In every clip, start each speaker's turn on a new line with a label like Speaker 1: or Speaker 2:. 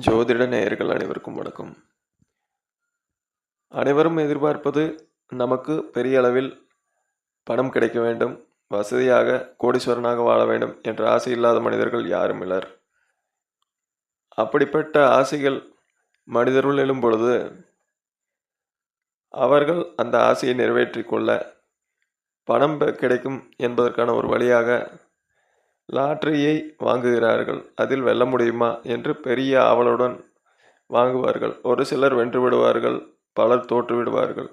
Speaker 1: ஜோதிட நேயர்கள் அனைவருக்கும் வணக்கம். அனைவரும் எதிர்பார்ப்பது நமக்கு பெரிய அளவில் பணம் கிடைக்க வேண்டும் வசதியாக கோடீஸ்வரனாக வாழ வேண்டும் என்ற ஆசை இல்லாத மனிதர்கள் யாரும் இல்லர். அப்படிப்பட்ட ஆசைகள் மனிதருள் எழும் பொழுது அவர்கள் அந்த ஆசையை நிறைவேற்றிக்கொள்ள பணம் பெ- கிடைக்கும் என்பதற்கான ஒரு வழியாக லாட்டரியை வாங்குகிறார்கள். அதில் வெல்ல முடியுமா? என்று பெரிய ஆவலுடன் வாங்குவார்கள். ஒரு சிலர் வென்று விடுவார்கள் பலர் தோற்று விடுவார்கள்.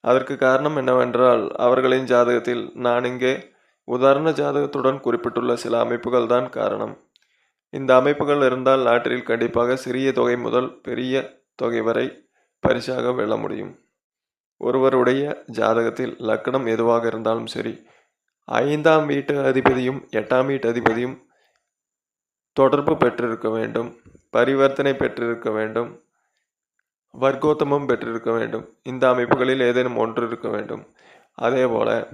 Speaker 1: அதற்கு காரணம் என்னவென்றால் அவர்களின் ஜாதகத்தில் நான் இங்கே உதாரண ஜாதகத்துடன் குறிப்பிட்டுள்ள சில அமைப்புகள் தான் காரணம். இந்த அமைப்புகள் இருந்தால் லாட்டரியில் கண்டிப்பாக சிறிய தொகை முதல் பெரிய தொகை வரை பரிசாக வெல்ல முடியும். ஒருவருடைய ஜாதகத்தில் லக்னம் எதுவாக இருந்தாலும் சரி ஐந்தாம் வீட்டு அதிபதியும் எட்டாம் வீட்டு அதிபதியும் தொடர்பு பெற்றிருக்க வேண்டும் பரிவர்த்தனை பெற்றிருக்க வேண்டும் வர்க்கோத்தமம் பெற்றிருக்க வேண்டும். இந்த அமைப்புகளில் ஏதேனும் ஒன்று இருக்க வேண்டும். அதே போல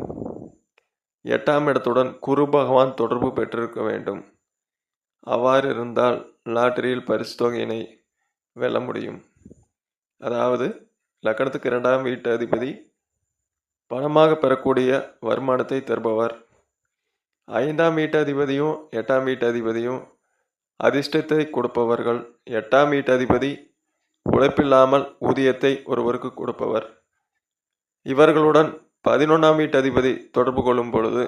Speaker 1: எட்டாம் இடத்துடன் குரு பகவான் தொடர்பு பெற்றிருக்க வேண்டும். அவ்வாறு இருந்தால் லாட்டரியில் பரிசு தொகையினை வெல்ல முடியும். அதாவது லக்கணத்துக்கு இரண்டாம் வீட்டு அதிபதி பணமாக பெறக்கூடிய வருமானத்தை தருபவர். ஐந்தாம் வீட்டு அதிபதியும் எட்டாம் வீட்டு அதிபதியும் அதிர்ஷ்டத்தை கொடுப்பவர்கள். எட்டாம் வீட்டு அதிபதி உழைப்பில்லாமல் ஊதியத்தை ஒருவருக்கு கொடுப்பவர். இவர்களுடன் பதினொன்றாம் வீட்டு அதிபதி தொடர்பு கொள்ளும் பொழுது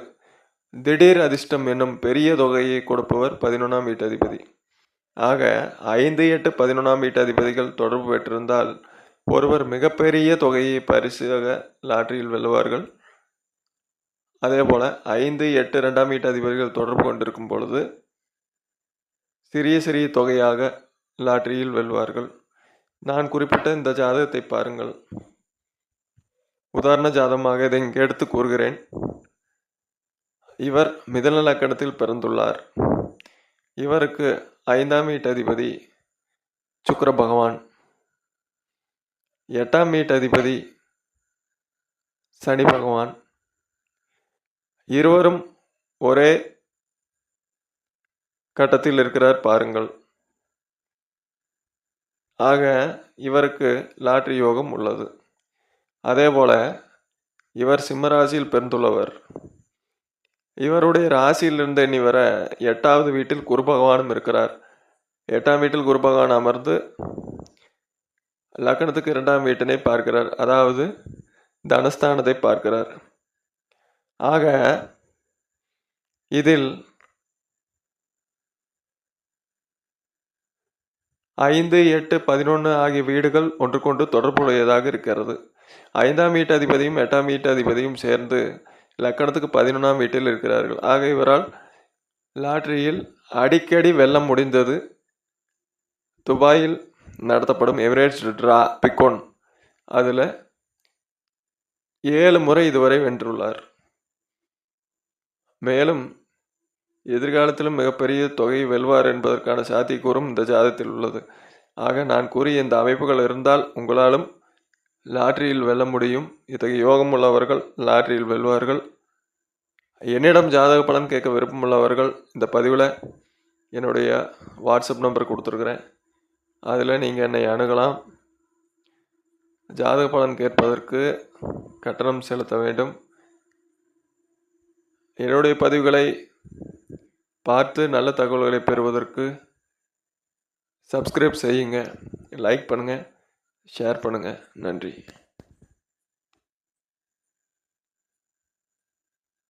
Speaker 1: திடீர் அதிர்ஷ்டம் என்னும் பெரிய தொகையை கொடுப்பவர் பதினொன்றாம் வீட்டு அதிபதி ஆக ஐந்து எட்டு பதினொன்றாம் வீட்டு அதிபதிகள் தொடர்பு பெற்றிருந்தால் ஒருவர் மிகப்பெரிய தொகையை பரிசாக லாட்டரியில் வெல்லுவார்கள். அதே போல் ஐந்து எட்டு ரெண்டாம் வீட்டு அதிபதிகள் தொடர்பு கொண்டிருக்கும் பொழுது சிறிய சிறிய தொகையாக லாட்டரியில் வெல்வார்கள். நான் குறிப்பிட்ட இந்த ஜாதகத்தை பாருங்கள். உதாரண ஜாதகமாக இதை இங்கே எடுத்து கூறுகிறேன். இவர் மிதன லக்கணத்தில் பிறந்துள்ளார். இவருக்கு ஐந்தாம் வீட்டு அதிபதி பகவான். எட்டாம் மீட் அதிபதி சனி பகவான். இருவரும் ஒரே கட்டத்தில் இருக்கிறார் பாருங்கள். ஆக இவருக்கு லாட்ரி யோகம் உள்ளது. அதே போல இவர் சிம்மராசியில் பிறந்துள்ளவர். இவருடைய ராசியிலிருந்து எண்ணி வர எட்டாவது வீட்டில் குரு பகவானும் இருக்கிறார். எட்டாம் வீட்டில் குரு பகவான் அமர்ந்து லக்கணத்துக்கு இரண்டாம் வீட்டினை பார்க்கிறார். அதாவது தனஸ்தானத்தை பார்க்கிறார். ஆக இதில் ஐந்து எட்டு பதினொன்று ஆகிய வீடுகள் ஒன்றுக்கொன்று தொடர்புடையதாக இருக்கிறது. ஐந்தாம் வீட்டு அதிபதியும் எட்டாம் வீட்டு அதிபதியும் சேர்ந்து லக்கணத்துக்கு பதினொன்றாம் வீட்டில் இருக்கிறார்கள். ஆக இவரால் லாட்டரியில் அடிக்கடி வெள்ளம் முடிந்தது. துபாயில் நடத்தப்படும் எமிரேட்ஸ் ட்ரா பிக்கோன். அதில் ஏழு முறை இதுவரை வென்றுள்ளார். மேலும் எதிர்காலத்திலும் மிகப்பெரிய தொகையை வெல்வார் என்பதற்கான சாத்தியக்கூறும் இந்த ஜாதத்தில் உள்ளது. ஆக நான் கூறிய இந்த அமைப்புகள் இருந்தால் உங்களாலும் லாட்ரியில் வெல்ல முடியும். இத்தகைய யோகம் உள்ளவர்கள் லாட்டரியில் வெல்வார்கள். என்னிடம் ஜாதக பலன் கேட்க விருப்பமுள்ளவர்கள் இந்த பதிவில் என்னுடைய வாட்ஸ்அப் நம்பர் கொடுத்துருக்குறேன். அதில் நீங்கள் என்னை அணுகலாம். ஜாதக பலன் கேட்பதற்கு கட்டணம் செலுத்த வேண்டும். என்னுடைய பதிவுகளை பார்த்து நல்ல தகவல்களை பெறுவதற்கு சப்ஸ்கிரைப் செய்யுங்க. லைக் பண்ணுங்கள் ஷேர் பண்ணுங்கள் நன்றி.